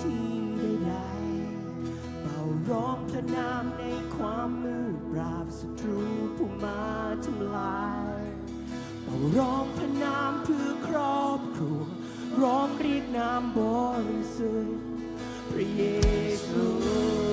ที่ใดๆเป่าร้องพระนามในความมืดปราบศัตรูผู้มาทำลาย เป่าร้องพระนามเพื่อครอบครัว ร้องเรียกนามบริสุทธิ์พระเยซู